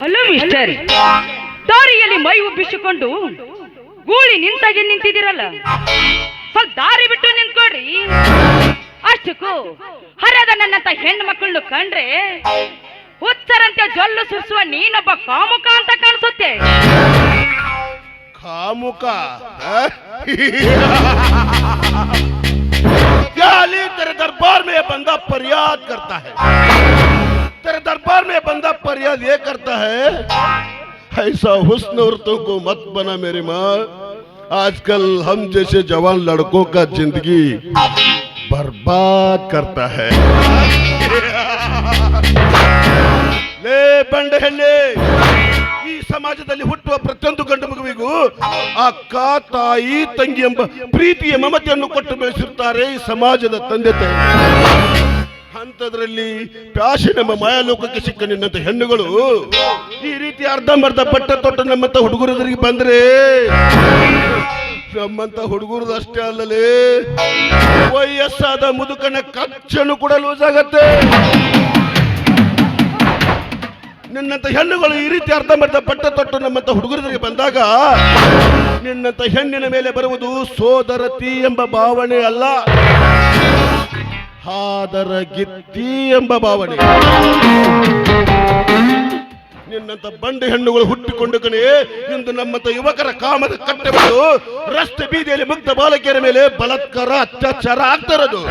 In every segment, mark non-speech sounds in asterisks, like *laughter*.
Hello mister ದಾರಿಯಲ್ಲಿ ಮೈ ಉಬ್ಬಿಸಿಕೊಂಡು ಗೂಳಿ ನಿಂತಾಗೆ ನಿಂತಿದ್ದೀರಲ್ಲ ಸ್ವಲ್ಪ ದಾರಿ ಬಿಟ್ಟು ನಿಂತ್ಕೊಡ್ರಿ ಅಷ್ಟಕ್ಕೂ ಹರದ ನನ್ನಂತ ಹೆಣ್ಣು ಮಕ್ಕಳನ್ನು ಕಂಡ್ರೆ ಹುಚ್ಚರಂತೆ ಜೊಲ್ಲು ಸುರಿಸುವ ನೀನೊಬ್ಬ ಕಾಮುಕ ಅಂತ ಕಾಣಿಸುತ್ತೆ खामुका हाँ? *laughs* क्या अली तेरे दरबार में ये बंदा फरियाद करता है तेरे दरबार में ये बंदा फरियाद ये करता है ऐसा हुस्न औरतों को मत बना मेरी माँ आजकल हम जैसे जवान लड़कों का जिंदगी बर्बाद करता है ಲೇ ಬಂಡೆ ಹೆಣ್ಣೆ ಈ ಸಮಾಜದಲ್ಲಿ ಹುಟ್ಟುವ ಪ್ರತಿಯೊಂದು ಗಂಡು ಮಗುವಿಗೂ ಅಕ್ಕ ತಾಯಿ ತಂಗಿ ಎಂಬ ಪ್ರೀತಿಯ ಮಮತೆಯನ್ನು ಕೊಟ್ಟು ಬೆಳೆಸಿರ್ತಾರೆ ಈ ಸಮಾಜದ ತಂದೆ ತಾಯಿ ಅಂಥದ್ರಲ್ಲಿ ಪ್ಯಾಶನ್ ಎಂಬ ಮಾಯಾಲೋಕಕ್ಕೆ ಸಿಕ್ಕ ನಿನ್ನಂತ ಹೆಣ್ಣುಗಳು, ಈ ರೀತಿ ಅರ್ಧಂಬರ್ಧ ಪಟ್ಟ ತೊಟ್ಟ ನಮ್ಮಂತ ಹುಡುಗರದ್ರಿಗೆ ಬಂದ್ರೆ ನಮ್ಮಂತ ಹುಡುಗರದು ಅಷ್ಟೇ ಅಲ್ಲಲೇ, ವಯಸ್ಸಾದ ಮುದುಕನ ಕಚ್ಚನು ಕೂಡ ಲೂಸ್ ಆಗತ್ತೆ. ನಿನ್ನಂತ ಹೆಣ್ಣುಗಳು ಈ ರೀತಿ ಅರ್ಧಂಬರ್ಧ ಪಟ್ಟ ತೊಟ್ಟು ನಮ್ಮಂತ ಹುಡುಗರದ್ರಿಗೆ ಬಂದಾಗ ನಿನ್ನಂತ ಹೆಣ್ಣಿನ ಮೇಲೆ ಬರುವುದು ಸೋದರತಿ ಎಂಬ ಭಾವನೆ ಅಲ್ಲ. ಹಾದರ ಗಿತ್ತಿ ಎಂಬ ಭಾವನೆ. ನಿನ್ನಂತ ಬಂಡೆ ಹೆಣ್ಣುಗಳು ಹುಟ್ಟಿಕೊಂಡು ಕಣೆ, ಇಂದು ನಮ್ಮಂತ ಯುವಕರ ಕಾಮದ ಕಟ್ಟೆ ಬಂದು ರಸ್ತೆ ಬೀದಿಯಲ್ಲಿ ಮುಗ್ಧ ಬಾಲಕಿಯರ ಮೇಲೆ ಬಲಾತ್ಕಾರ, ಅತ್ಯಾಚಾರ ಆಗ್ತಿರೋದು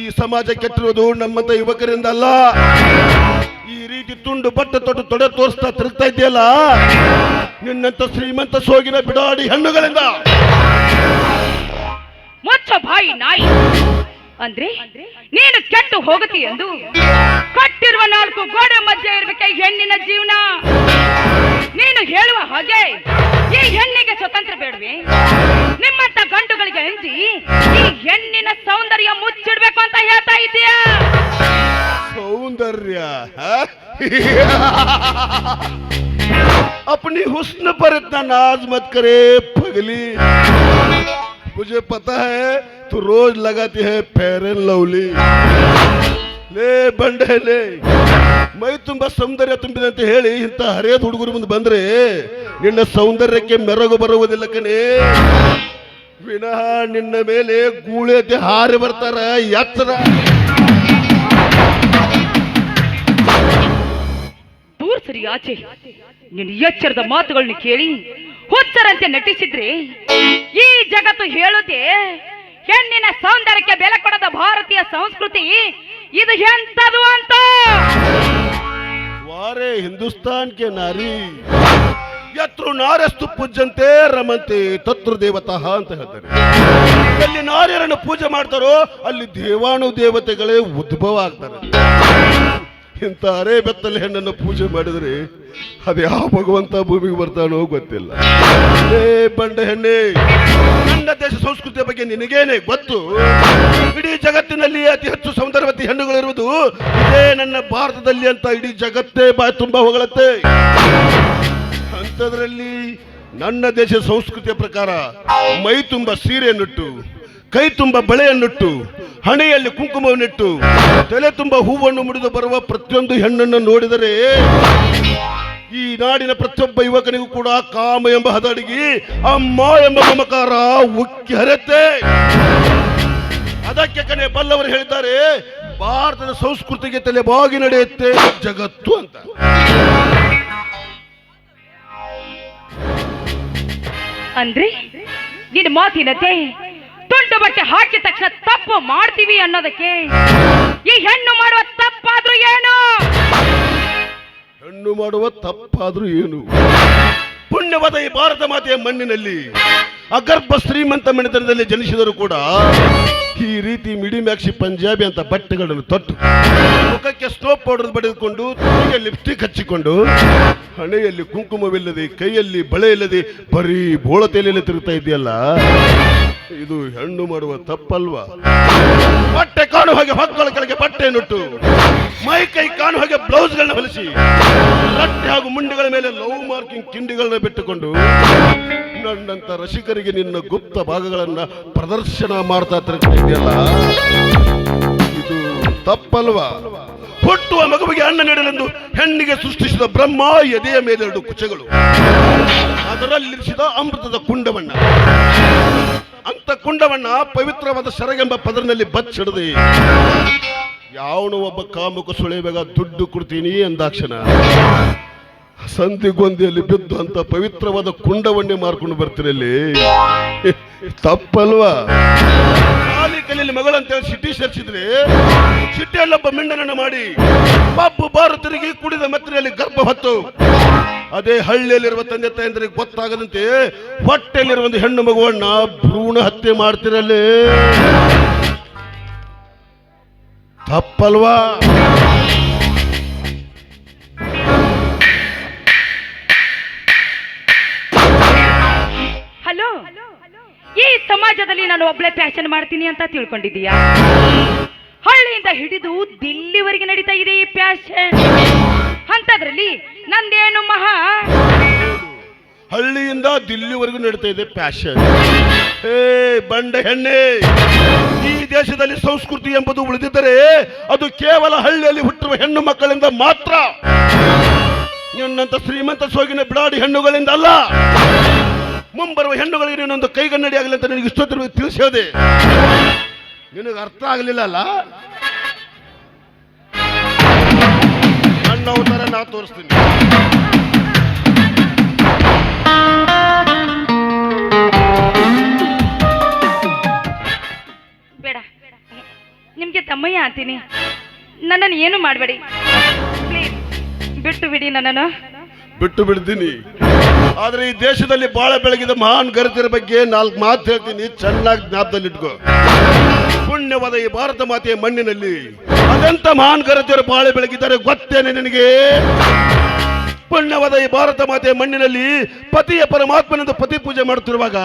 ಈ ಸಮಾಜ ಕೆಟ್ಟಿರುವುದು ನಮ್ಮಂತ ಯುವಕರಿಂದ ಅಲ್ಲ ಈ ರೀತಿ ತುಂಡು ಬಟ್ಟೆ ತೊಟ್ಟು ತೊಡೆ ತೋರಿಸ್ತಾ ತಿರುಗ್ತಾ ಇದೆಯಲ್ಲ ನಿನ್ನಂತ ಶ್ರೀಮಂತ ಸೋಗಿನ ಬಿಡಾಡಿ ಹೆಣ್ಣುಗಳಿಂದ. ಬಾಯಿ ನಾಯಿ. ಅಂದ್ರೆ ನೀನು ಕೆಟ್ಟು ಹೋಗತಿ ಎಂದು ಕಟ್ಟಿರುವ ನಾಲ್ಕು ಗೋಡೆ ಮಧ್ಯೆ ಇರ್ಬೇಕೆ ಈ ಹೆಣ್ಣಿನ ಜೀವನ ನೀನು ಹೇಳುವ ಹಾಗೆ ಈ ಹೆಣ್ಣಿಗೆ ಸ್ವತಂತ್ರ ಬೇಡವೆ ನಿಮ್ಮಂತ ಗಂಡುಗಳಿಗೆ ಅಂಜಿ ಈ ಹೆಣ್ಣಿನ ಸೌಂದರ್ಯ ಮುಚ್ಚಿಡ್ಬೇಕು ಅಂತ ಹೇಳ್ತಾ ಇದೀಯಾ सौंदर्य हाँ? अपनी हुस्न पर इतना नाज मत करे पगली मुझे पता है तू रोज लगाती है फेयर एंड लवली ಲೇ ಬಂಡೆ ಲೇ ಮೈ ತುಂಬ ಸೌಂದರ್ಯ ತುಂಬಿದಂತೆ ಹೇಳಿ ಇಂಥ ಹರಿಯದ ಹುಡುಗರು ಮುಂದೆ ಬಂದ್ರೆ ನಿನ್ನ ಸೌಂದರ್ಯಕ್ಕೆ ಮೆರಗು ಬರುವುದಿಲ್ಲ ಕಣೆ ವಿನಃ ನಿನ್ನ ಮೇಲೆ ಗೂಳೆತೆ ಹಾರಿ ಬರ್ತಾರ ಎತ್ತರ ದೂರ ಸರಿ ಆಚೆ ನಿನ್ನ ಎಚ್ಚರದ ಮಾತುಗಳನ್ನ ಕೇಳಿ ಹುಚ್ಚರಂತೆ ನಟಿಸಿದ್ರೆ ಈ ಜಗತ್ತು ಹೇಳುತ್ತೆ ಹೆಣ್ಣಿನ ಸೌಂದರ್ಯಕ್ಕೆ ಬೆಲೆ ಕೊಡದ ಭಾರತೀಯ ಸಂಸ್ಕೃತಿ ಇದು ಎಂತದು ಅಂತ? ವಾರೆ ಹಿಂದೂಸ್ತಾನ್ ಕೆ ನಾರಿ. ಯತ್ರು ನಾರಸ್ತು ಪೂಜ್ಯಂತೆ ರಮಂತೆ ತತ್ರು ದೇವತಃ ಅಂತ ಹೇಳ್ತಾರೆ. ಎಲ್ಲಿ ನಾರ್ಯರನ್ನು ಪೂಜೆ ಮಾಡ್ತಾರೋ ಅಲ್ಲಿ ದೇವಾನು ದೇವತೆಗಳೇ ಉದ್ಭವ ಆಗ್ತಾರೆ. ಇಂಥ ಅರೆ ಬೆತ್ತಲೆ ಹೆಣ್ಣನ್ನು ಪೂಜೆ ಮಾಡಿದ್ರೆ ಅದು ಯಾವ ಭಗವಂತ ಭೂಮಿಗೆ ಬರ್ತಾನೋ ಗೊತ್ತಿಲ್ಲ. ಏ ಬಂಡ ಹೆಣ್ಣೆ, ನನ್ನ ದೇಶ ಸಂಸ್ಕೃತಿಯ ಬಗ್ಗೆ ನಿನಗೇನೆ ಗೊತ್ತು? ಇಡೀ ಜಗತ್ತಿನಲ್ಲಿ ಅತಿ ಹೆಚ್ಚು ಸೌಂದರ್ಯವತಿ ಹೆಣ್ಣುಗಳಿರುವುದು ಇದೇ ನನ್ನ ಭಾರತದಲ್ಲಿ ಅಂತ ಇಡೀ ಜಗತ್ತೇ ಬಾ ತುಂಬಾ ಹೊಗಳತ್ತೆ. ಅಂಥದ್ರಲ್ಲಿ ನನ್ನ ದೇಶ ಸಂಸ್ಕೃತಿಯ ಪ್ರಕಾರ ಮೈ ತುಂಬ ಸೀರೆಯನ್ನುಟ್ಟು, ಕೈ ತುಂಬ ಬಳೆಯನ್ನುಟ್ಟು ಹಣೆಯಲ್ಲಿ ಕುಂಕುಮವನ್ನಿಟ್ಟು ತಲೆ ತುಂಬ ಹೂವನ್ನು ಮುಡಿದು ಬರುವ ಪ್ರತಿಯೊಂದು ಹೆಣ್ಣನ್ನು ನೋಡಿದರೆ ಈ ನಾಡಿನ ಪ್ರತಿಯೊಬ್ಬ ಯುವಕನಿಗೂ ಕೂಡ ಕಾಮ ಎಂಬ ಹದಡಿಗಿ ಅಮ್ಮ ಎಂಬ ಮಮಕಾರ ಉಕ್ಕಿ ಹರತೆ ಅದಕ್ಕೆ ಕಣೆ ಬಲ್ಲವರು ಹೇಳ್ತಾರೆ ಭಾರತದ ಸಂಸ್ಕೃತಿಗೆ ತಲೆ ಬಾಗಿ ನಡೆಯುತ್ತೆ ಜಗತ್ತು ಅಂತ. ಅಂದ್ರೆ, ನಿನ್ನ ಮಾತಿನತೆ ತುಂಡು ಬಟ್ಟೆ ಹಾಕಿದ ತಕ್ಷಣ ತಪ್ಪು ಮಾಡ್ತೀವಿ ಅನ್ನೋದಕ್ಕೆ ಈ ಹೆಣ್ಣು ಮಾಡುವ ತಪ್ಪಾದ್ರೂ ಏನು? ಹೆಣ್ಣು ಮಾಡುವ ತಪ್ಪಾದ್ರೂ ಏನು? ಪುಣ್ಯವಾದ ಈ ಭಾರತ ಮಾತೆಯ ಮಣ್ಣಿನಲ್ಲಿ ಅಗರ್ಭ ಶ್ರೀಮಂತ ಮನೆತನದಲ್ಲಿ ಜನಿಸಿದರೂ ಕೂಡ ಈ ರೀತಿ ಮಿಡಿ ಮ್ಯಾಕ್ಸಿ ಪಂಜಾಬಿ ಅಂತ ಬಟ್ಟೆಗಳನ್ನು ತೊಟ್ಟು ಮುಖಕ್ಕೆ ಸ್ಟೋಪ್ ಪೌಡರ್ ಬಡಿದುಕೊಂಡು ತುಟಿಗೆ ಲಿಪ್ಸ್ಟಿಕ್ ಹಚ್ಚಿಕೊಂಡು ಹಣೆಯಲ್ಲಿ ಕುಂಕುಮವಿಲ್ಲದೆ, ಕೈಯಲ್ಲಿ ಬಳೆ ಇಲ್ಲದೆ, ಬರೀ ಬೋಳ ಬೋಳತೆಯಲ್ಲಿ ತಿರುಗ್ತಾ ಇದೆಯಲ್ಲ? ಇದು ಹೆಣ್ಣು ಮಾಡುವ ತಪ್ಪಲ್ವಾ? ಬಟ್ಟೆ ಕಾಣುವ ಹಾಗೆ ಹೊಕ್ಕಳ ಕೆಳಗೆ ಬಟ್ಟೆ ನುಟ್ಟು ಮೈ ಕೈ ಕಾಣುವ ಹಾಗೆ ಬ್ಲೌಸ್ಗಳನ್ನ ಹೊಲಿಸಿ, ರಟ್ಟೆ ಹಾಗೂ ಮುಂಡಿಗಳ ಮೇಲೆ ಲವ್ ಮಾರ್ಕಿಂಗ್ ಕಿಂಡಿಗಳನ್ನ ಬಿಟ್ಟುಕೊಂಡು ನನ್ನಂತ ರಸಿಕರಿಗೆ ನಿನ್ನ ಗುಪ್ತ ಭಾಗಗಳನ್ನ ಪ್ರದರ್ಶನ ಮಾಡ್ತಾ ಇದೆಯಲ್ಲ? ಇದು ತಪ್ಪಲ್ವಾ? ಹುಟ್ಟುವ ಮಗುವಿಗೆ ಅಣ್ಣ ನೀಡಲೆಂದು ಹೆಣ್ಣಿಗೆ ಸೃಷ್ಟಿಸಿದ ಬ್ರಹ್ಮ ಎದೆಯ ಮೇಲೆರಡು ಕುಚಗಳು. ಅದರಲ್ಲಿರಿಸಿದ ಅಮೃತದ ಕುಂಡವಣ್ಣ. ಅಂತ ಕುಂಡವಣ್ಣ ಪವಿತ್ರವಾದ ಸರಗೆಂಬ ಪದರಿನಲ್ಲಿ ಬಚ್ಚಿಡದೆ, ಯಾವನು ಒಬ್ಬ ಕಾಮುಕ ಸುಳಿಬೇಗ ದುಡ್ಡು ಕೊಡ್ತೀನಿ ಅಂದಾಕ್ಷಣ ಸಂಧಿಗೊಂದಿಯಲ್ಲಿ ಬಿದ್ದು ಅಂತ ಪವಿತ್ರವಾದ ಕುಂಡವನ್ನೇ ಮಾರ್ಕೊಂಡು ಬರ್ತಿರಲ್ಲಿ ತಪ್ಪಲ್ವಾ? ಖಾಲಿ ಕಲಿಯಲ್ಲಿ ಮಗಳಂತೇಳಿ ಸಿಟ್ಟಿ ಸೇರಿಸಿದ್ರೆ ಸಿಟ್ಟಿಯಲ್ಲೊಬ್ಬ ಮಿಂಡನನ್ನು ಮಾಡಿ ಪಬ್ಬು ಬಾರು ತಿರುಗಿ ಕುಡಿದ ಮತ್ತಿನಲ್ಲಿ ಗರ್ಭ ಹೊತ್ತು. ಅದೇ ಹಳ್ಳಿಯಲ್ಲಿರುವ ತಂದೆ ತಾಯಂದ್ರಿಗೆ ಗೊತ್ತಾಗದಂತೆ ಹೊಟ್ಟೆಯಲ್ಲಿರುವ ಒಂದು ಹೆಣ್ಣು ಮಗುವನ್ನ ಭ್ರೂಣ ಹತ್ಯೆ ಮಾಡ್ತಿರಲ್ಲೇ ತಪ್ಪಲ್ವಾ? ಈ ಸಮಾಜದಲ್ಲಿ ನಾನು ಒಬ್ಳೆ ಫ್ಯಾಷನ್ ಮಾಡ್ತೀನಿ ಅಂತ ತಿಳ್ಕೊಂಡಿದ್ದೀಯಾ? ಹಳ್ಳಿಯಿಂದ ಹಿಡಿದು ದಿಲ್ಲಿವರೆಗೆ ನಡೀತಾ ಇದೆ ಈ ಫ್ಯಾಷನ್ ಅಂತದ್ರಲ್ಲಿ ನಂದೇನು ಮಹಾ? ಹಳ್ಳಿಯಿಂದ ದಿಲ್ಲಿವರೆಗೂ ನಡೀತಾ ಇದೆ ಫ್ಯಾಷನ್ ಏ ಬಂಡ ಹೆಣ್ಣೆ, ಈ ದೇಶದಲ್ಲಿ ಸಂಸ್ಕೃತಿ ಎಂಬುದು ಉಳಿದಿದ್ದರೆ ಅದು ಕೇವಲ ಹಳ್ಳಿಯಲ್ಲಿ ಹುಟ್ಟಿರುವ ಹೆಣ್ಣು ಮಕ್ಕಳಿಂದ ಮಾತ್ರ. ನಿನ್ನಂತ ಶ್ರೀಮಂತ ಸೋಗಿನ ಬಿಡಾಡಿ ಹೆಣ್ಣುಗಳಿಂದ ಅಲ್ಲ. ಮುಂಬರುವ ಹೆಣ್ಣುಗಳಿಗೆ ನೀನೊಂದು ಕೈಗನ್ನಡಿ ಆಗಲಿ ಅಂತ ನಿನಗೆ ಇಷ್ಟೋತ್ತರ ತಿಳಿಸಿ ಹೇಳಿದೆ ನಿನಗೆ ಅರ್ಥ ಆಗಲಿಲ್ಲ ಅಲ್ಲ ನನ್ನ ಅವತಾರ ನಾ ತೋರಿಸ್ತೀನಿ. ಬೇಡ. ನಿಮ್ಗೆ ತಮ್ಮಯ್ಯ ಅಂತೀನಿ. ನನ್ನನ್ನು ಏನು ಮಾಡಬೇಡಿ. ಬಿಟ್ಟು ಬಿಡಿ ನನ್ನನ್ನು. ಬಿಟ್ಟು ಬಿಡ್ತೀನಿ. ಆದ್ರೆ ಈ ದೇಶದಲ್ಲಿ ಬಾಳ ಬೆಳಗಿದ ಮಹಾನ್ ಗರಿತರ ಬಗ್ಗೆ ನಾಲ್ಕು ಮಾತು ಹೇಳ್ತೀನಿ, ಚೆನ್ನಾಗಿ ಜ್ಞಾಪದಲ್ಲಿಟ್ಕೋ ಪುಣ್ಯವಾದ ಈ ಭಾರತ ಮಾತೆಯ ಮಣ್ಣಿನಲ್ಲಿ ಅದೆಂತ ಮಹಾನ್ ಗರತಿಯರು ಬಾಳೆ ಬೆಳಗಿದ್ದಾರೆ, ಗೊತ್ತೇನೆ ನಿನಗೆ? ಪುಣ್ಯವಾದ ಈ ಭಾರತ ಮಾತೆಯ ಮಣ್ಣಿನಲ್ಲಿ ಪತಿಯ ಪರಮಾತ್ಮನೆಂದು ಪತಿ ಪೂಜೆ ಮಾಡುತ್ತಿರುವಾಗ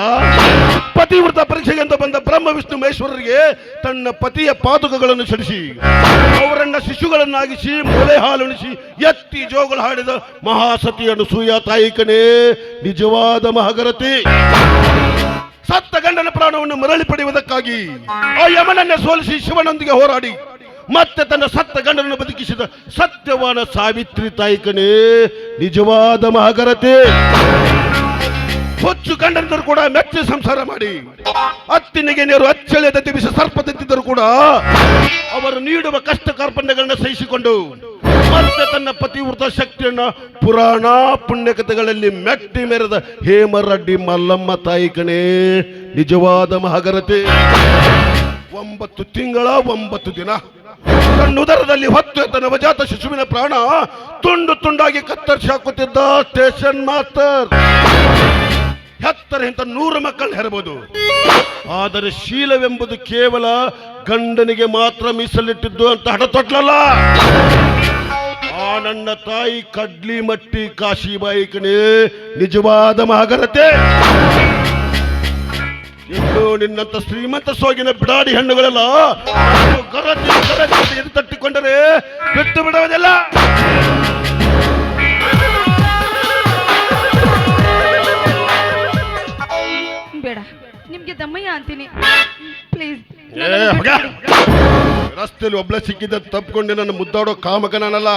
ಪತಿವೃತ ಪರೀಕ್ಷೆಗೆ ಅಂತ ಬಂದ ಬ್ರಹ್ಮ, ವಿಷ್ಣು, ಮಹೇಶ್ವರರಿಗೆ ತನ್ನ ಪತಿಯ ಪಾದುಕಗಳನ್ನು ಸಡಿಸಿ, ಅವರನ್ನ ಶಿಶುಗಳನ್ನಾಗಿಸಿ ಮೊಲೆ ಹಾಲುಣಿಸಿ ಎತ್ತಿ ಜೋಗಳು ಹಾಡಿದ ಮಹಾಸತಿಯನ್ನು ಸೂಯ ತಾಯಿಕನೇ ನಿಜವಾದ ಮಹಾಗರತಿ. ಸತ್ತ ಗಂಡನ ಪ್ರಾಣವನ್ನು ಮರಳಿ ಪಡೆಯುವುದಕ್ಕಾಗಿ ಆ ಯಮನನ್ನೇ ಸೋಲಿಸಿ ಶಿವನೊಂದಿಗೆ ಹೋರಾಡಿ ಮತ್ತೆ ತನ್ನ ಸತ್ತ ಗಂಡನನ್ನು ಬದುಕಿಸಿದ ಸತ್ಯವಾನ ಸಾವಿತ್ರಿ ತಾಯಿಕನೇ, ನಿಜವಾದ ಮಹಾಗರತೆ. ಹೊಚ್ಚು ಗಂಡನಿದ್ದರೂ ಕೂಡ ಮೆಚ್ಚಿ ಸಂಸಾರ ಮಾಡಿ. ಅತ್ತಿನಿಗೆ ನೀರು ಅಚ್ಚಳಿಯದ ದಿವಿಸ ಸರ್ಪದಂತಿದ್ದರೂ ಕೂಡ ಅವರು ನೀಡುವ ಕಷ್ಟ ಕಾರ್ಪಣ್ಯಗಳನ್ನು ಸಹಿಸಿಕೊಂಡು ಮತ್ತೆ ತನ್ನ ಪತಿವೃತ ಶಕ್ತಿಯನ್ನು ಪುರಾಣ ಪುಣ್ಯಕಥೆಗಳಲ್ಲಿ ಮೆಟ್ಟಿ ಮೆರೆದ ಹೇಮರಡ್ಡಿ ಮಲ್ಲಮ್ಮ ತಾಯಿ ಕಣೇ ನಿಜವಾದ ಮಹಾಗರತೆ. ಒಂಬತ್ತು ತಿಂಗಳ ಒಂಬತ್ತು ದಿನ. ತನ್ನ ಉದರದಲ್ಲಿ ಹೊತ್ತು ಎತ್ತ ನವಜಾತ ಶಿಶುವಿನ ಪ್ರಾಣ ತುಂಡು ತುಂಡಾಗಿ ಕತ್ತರಿಸಿ ಹಾಕುತ್ತಿದ್ದ ಸ್ಟೇಷನ್ ಮಾಸ್ಟರ್. ಹೆತ್ತರೆ ಇಂಥ ನೂರು ಮಕ್ಕಳನ್ನ ಹೆರಬಹುದು. ಆದರೆ ಶೀಲವೆಂಬುದು ಕೇವಲ ಗಂಡನಿಗೆ ಮಾತ್ರ ಮೀಸಲಿಟ್ಟಿದ್ದು ಅಂತ ಹಠತೊಟ್ಲಲ್ಲ ಆ ನನ್ನ ತಾಯಿ ಕಡ್ಲಿ ಮಟ್ಟಿ ಕಾಶಿಬಾಯಿ ಕಣೆ, ನಿಜವಾದ ಮಹಾಗರತೆ. ಇನ್ನು ನಿನ್ನಂತ ಶ್ರೀಮಂತ ಸೋಗಿನ ಬಿಡಾಡಿ ಹಣ್ಣುಗಳೆಲ್ಲ ಎದು ತಟ್ಟಿಕೊಂಡರೆ ಬಿಟ್ಟು ಬಿಡುವುದಿಲ್ಲ. ಬೇಡ ನಿಮ್ಗೆ ದಮ್ಮಯ್ಯ ಅಂತೀನಿ. ಪ್ಲೀಸ್ ರಸ್ತೆಯಲ್ಲಿ ಒಬ್ಳೆ ಸಿಕ್ಕಿದ್ದ ತಪ್ಪಿಕೊಂಡು ನನ್ನ ಮುದ್ದಾಡೋ ಕಾಮಕ ನಾನಲ್ಲ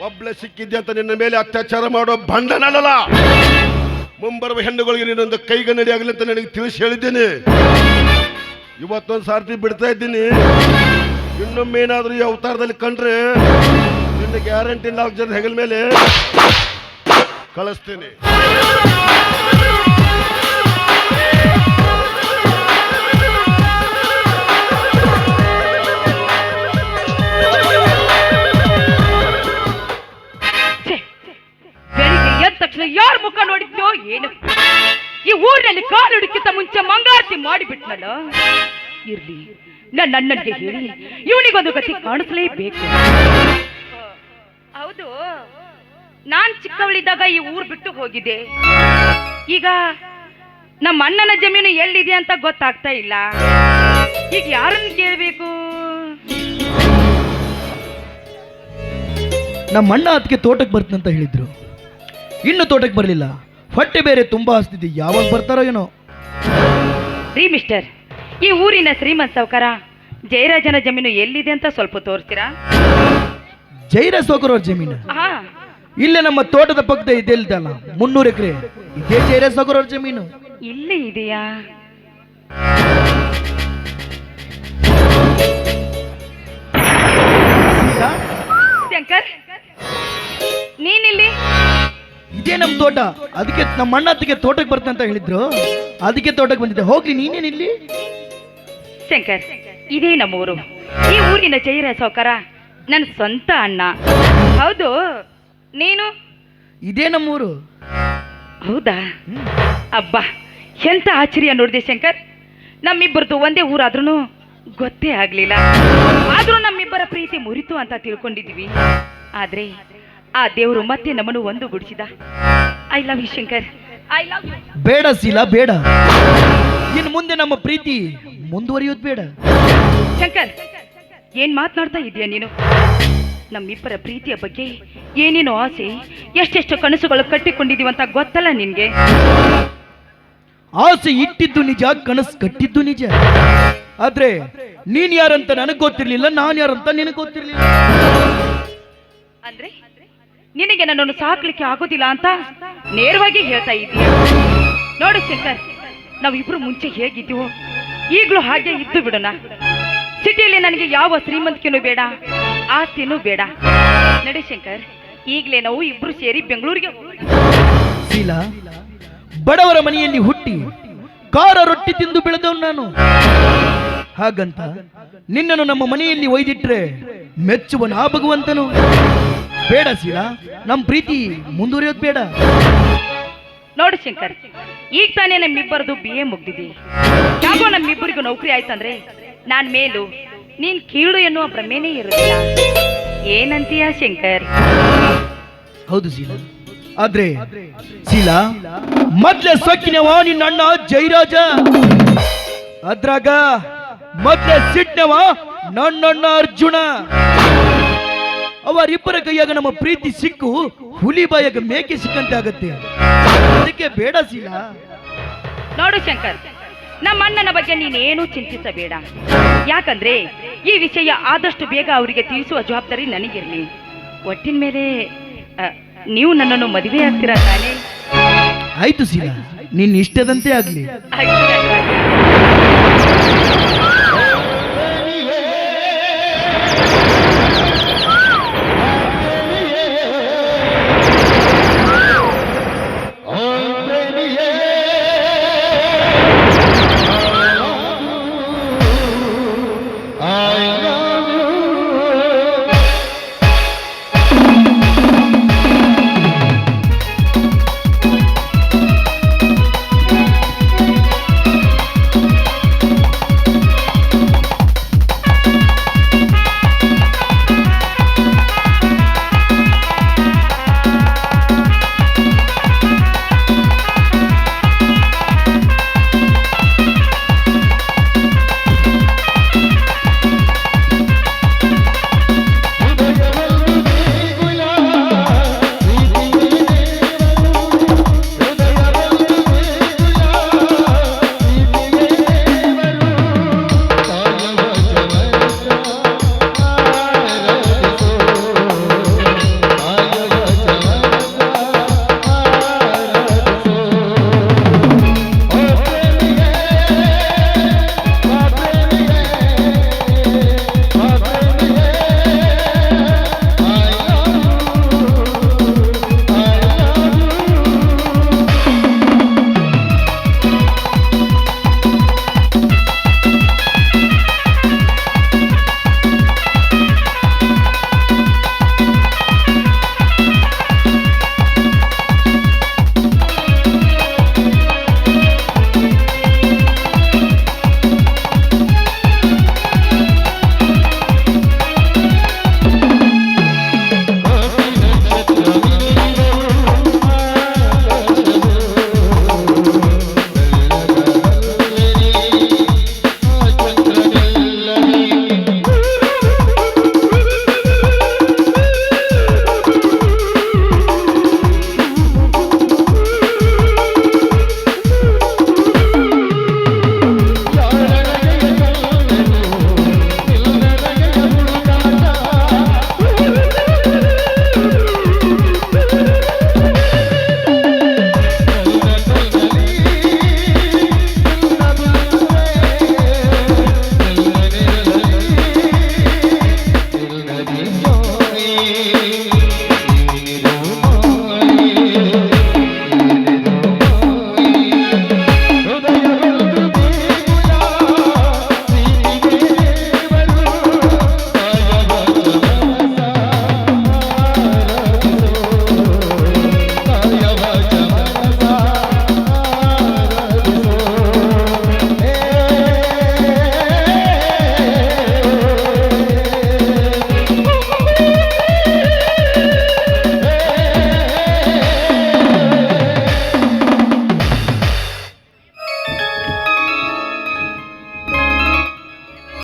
ಒಬ್ಳೆ ಸಿಕ್ಕಿದ್ದೆ ಅಂತ ನಿನ್ನ ಮೇಲೆ ಅತ್ಯಾಚಾರ ಮಾಡೋ ಬಂಡ ನಾನಲ್ಲ ಮುಂಬರುವ ಹೆಣ್ಣುಗಳಿಗೆ ನೀನೊಂದು ಕೈಗನ್ನಡಿ ಆಗಲಿ ಅಂತ ನನಗೆ ತಿಳಿಸಿ ಹೇಳಿದ್ದೀನಿ. ಇವತ್ತೊಂದು ಸಾರ್ತಿ ಬಿಡ್ತಾ ಇದ್ದೀನಿ. ಇನ್ನೊಮ್ಮೆ ಏನಾದರೂ ಈ ಅವತಾರದಲ್ಲಿ ಕಂಡ್ರೆ ನಿನ್ನ ಗ್ಯಾರಂಟಿ ನಾಲ್ಕು ಜನ ಹೆಗಲ ಮೇಲೆ ಕಳಿಸ್ತೇನೆ. ಯಾರ ಮುಖ ನೋಡಿದ್ಯೋ ಏನು? ಈ ಊರಿನಲ್ಲಿ ಕಾಲು ಹುಡುಕಿತ ಮುಂಚೆ ಮಂಗಾರತಿ ಮಾಡಿಬಿಟ್ನಲ್ಲ? ಇರ್ಲಿ ನನ್ನ ಅಣ್ಣನ್ಗೆ ಹೇಳಿ ಇವನಿಗೊಂದು ಗತಿ ಕಾಣಿಸ್ಲೇಬೇಕು. ಹೌದು ನಾನ್ ಚಿಕ್ಕವಳಿದ್ದಾಗ ಈ ಊರ್ ಬಿಟ್ಟು ಹೋಗಿದೆ ಈಗ ನಮ್ಮ ಅಣ್ಣನ ಜಮೀನು ಎಲ್ಲಿದೆ ಅಂತ ಗೊತ್ತಾಗ್ತಾ ಇಲ್ಲ. ಈಗ ಯಾರನ್ನ ಕೇಳಬೇಕು? ನಮ್ಮ ಅಣ್ಣ ಅದಕ್ಕೆ ತೋಟಕ್ಕೆ ಬರ್ತಂತ ಹೇಳಿದ್ರು. ಇನ್ನು ತೋಟಕ್ಕೆ ಬರಲಿಲ್ಲ. ಹೊಟ್ಟೆ ಬೇರೆ ತುಂಬಾ ಹಸ್ತಿದೆ. ಯಾವಾಗ ಬರ್ತಾರೋ ಏನೋ. ರೀ ಮಿಸ್ಟರ್ ಈ ಊರಿನ ಶ್ರೀಮಂತ ಸೌಕರ ಜಯರಾಜನ ಜಮೀನು ಎಲ್ಲಿದೆ ಅಂತ ಸ್ವಲ್ಪ ತೋರಿಸ್ತೀರಾ? ಜೈರಾಜ್ ಸೋಕರ್ ಅವ್ರ ಜಮೀನು. ಹಾ. ಇಲ್ಲೇ ನಮ್ಮ ತೋಟದ ಪಕ್ಕದ ಇದೆ ಇಲ್ದಲ್ಲ ಮುನ್ನೂರು ಎಕರೆ. ಇದೇ ಜೈರಾಜ್ ಸೋಕರ್ ಅವ್ರ ಜಮೀನು. ಇಲ್ಲಿ ಇದೆಯಾ? ಶಂಕರ್ ನೀನಿಲ್ಲಿ? ಇದೇ ನಮ್ಮ ತೋಟ. ಅದಕ್ಕೆ ನಮ್ಮ ಅಣ್ಣ ಅದಕ್ಕೆ ತೋಟಕ್ಕೆ ಬರ್ತ ಅಂತ ಹೇಳಿದ್ರು. ಅದಕ್ಕೆ ತೋಟಕ್ಕೆ ಬಂದಿದ್ದೆ. ಹೋಗ್ಲಿ ನೀನೇನು ಇಲ್ಲಿ? ಶಂಕರ್ ಇದೇ ನಮ್ಮೂರು. ಈ ಊರಿನ ಜೈರ ಸೌಕರ ನನ್ನ ಸ್ವಂತ ಅಣ್ಣ. ಹೌದು ನೀನು? ಇದೇ ನಮ್ಮೂರು. ಹೌದಾ? ಅಬ್ಬ ಎಂತ ಆಶ್ಚರ್ಯ ನೋಡಿದೆ ಶಂಕರ್. ನಮ್ಮಿಬ್ಬರದು ಒಂದೇ ಊರಾದ್ರೂ ಗೊತ್ತೇ ಆಗ್ಲಿಲ್ಲ. ಆದ್ರೂ ನಮ್ಮಿಬ್ಬರ ಪ್ರೀತಿ ಮುರಿತು ಅಂತ ತಿಳ್ಕೊಂಡಿದ್ವಿ ಆದ್ರೆ ಆ ದೇವರು ಮತ್ತೆ ನಮ್ಮನ್ನು ಒಂದು ಗುಡಿಸಿದ. I love you Shankar. I love you ಬೇಡ ಶೀಲಾ ಬೇಡ. ಇನ್ನು ಮುಂದೆ ನಮ್ಮ ಪ್ರೀತಿ ಮುಂದುವರಿಯೋದು ಬೇಡ. ಶಂಕರ್ ಏನ್ ಮಾತನಾಡ್ತಾ ಇದೀಯ ನೀನು? ನಮ್ಮಿಬ್ಬರ ಪ್ರೀತಿಯ ಬಗ್ಗೆ ಏನೇನೋ ಆಸೆ ಎಷ್ಟೆಷ್ಟು ಕನಸುಗಳು ಕಟ್ಟಿಕೊಂಡಿದೀವಂತ ಗೊತ್ತಲ್ಲ ನಿನ್ಗೆ? ಆಸೆ ಇಟ್ಟಿದ್ದು ನಿಜ ಕನಸು ಕಟ್ಟಿದ್ದು ನಿಜ. ಆದ್ರೆ ನೀನ್ ಯಾರಂತ ನನಗ್ ಗೊತ್ತಿರ್ಲಿಲ್ಲ ನಾನ್ ಯಾರಂತ ನಿನಗ್ ಗೊತ್ತಿರ್ಲಿಲ್ಲ. ಅಂದ್ರೆ? ನಿನಗೆ ನನ್ನನ್ನು ಸಾಕ್ಲಿಕ್ಕೆ ಆಗೋದಿಲ್ಲ ಅಂತ ನೇರವಾಗಿ ಹೇಳ್ತಾ ಇದ್ದೀಯ ನೋಡು ಶಂಕರ್, ನಾವಿಬ್ರು ಮುಂಚೆ ಹೇಗಿದ್ದೀವೋ ಈಗಲೂ ಹಾಗೆ ಇದ್ದು ಬಿಡೋಣ. ಸಿಟಿಯಲ್ಲಿ ನನಗೆ ಯಾವ ಶ್ರೀಮಂತಿಕೆನೂ ಬೇಡ, ಆಸ್ತಿನೂ ಬೇಡ. ನಡಿ ಶಂಕರ್, ಈಗಲೇ ನಾವು ಇಬ್ರು ಸೇರಿ ಬೆಂಗಳೂರಿಗೆ ಬಡವರ ಮನೆಯಲ್ಲಿ ಹುಟ್ಟಿ ಕಾರ ರೊಟ್ಟಿ ತಿಂದು ಬೆಳೆದವನು ನಾನು. ಹಾಗಂತ ನಿನ್ನನ್ನು ನಮ್ಮ ಮನೆಯಲ್ಲಿ ಒಯ್ದಿಟ್ರೆ ಮೆಚ್ಚುವ ನಾ ಭಗವಂತನು. ಬೇಡ ಶೀಲಾ. ನಮ್ ಪ್ರೀತಿ ಮುಂದುವರಿಯೋದು ಬೇಡ. ನೋಡಿ ಶಂಕರ್ ಈಗ ತಾನೇ ನಮ್ಮಿಬ್ಬರದು ಬಿ ಎ ಮುಗ್ದಿದೆ. ಯಾಕೋ ನಮ್ಮಿಬ್ಬರಿಗೂ ನೌಕರಿ ಆಯ್ತಂದ್ರೆ ನಾನ್ ಮೇಲು ನೀನ್ ಕೀಳು ಎನ್ನುವ ಭ್ರಮೇನೇ ಇರಲಿಲ್ಲ ಏನಂತೀಯ ಶಂಕರ್? ಹೌದು ಶೀಲಾ. ಆದ್ರೆ ಶೀಲಾ ಮೊದ್ಲೆ ಸೊಕ್ಕಿನವ ನಿನ್ನ ಅಣ್ಣ ಜೈರಾಜ. ಅದ್ರಾಗ ಮೊದ್ಲೆ ಸಿಟ್ನವ ನನ್ನಣ್ಣ ಅರ್ಜುನ. ಅವರಿಬ್ಬರ ಕೈಯಾಗ ನಮ್ಮ ಪ್ರೀತಿ ಸಿಕ್ಕು ಹುಲಿ ಬಾಯಾಗ ಮೇಕೆ ಸಿಕ್ಕಂತೆ ಆಗತ್ತೆ ಅದಕ್ಕೆ ಬೇಡ ಸೀಲ. ನೋಡು ಶಂಕರ್ ನಮ್ಮ ಅಣ್ಣನ ಬಗ್ಗೆ ನೀನೇನು ಚಿಂತಿಸಬೇಡ. ಯಾಕಂದ್ರೆ ಈ ವಿಷಯ ಆದಷ್ಟು ಬೇಗ ಅವರಿಗೆ ತಿಳಿಸುವ ಜವಾಬ್ದಾರಿ ನನಗಿರ್ಲಿ. ಒಟ್ಟಿನ ಮೇಲೆ ನೀವು ನನ್ನನ್ನು ಮದುವೆ ಆಗ್ತೀರಾ ತಾನೇ? ಆಯ್ತು ಸೀಲ ನಿನ್ನ ಇಷ್ಟದಂತೆ ಆಗ್ಲಿ.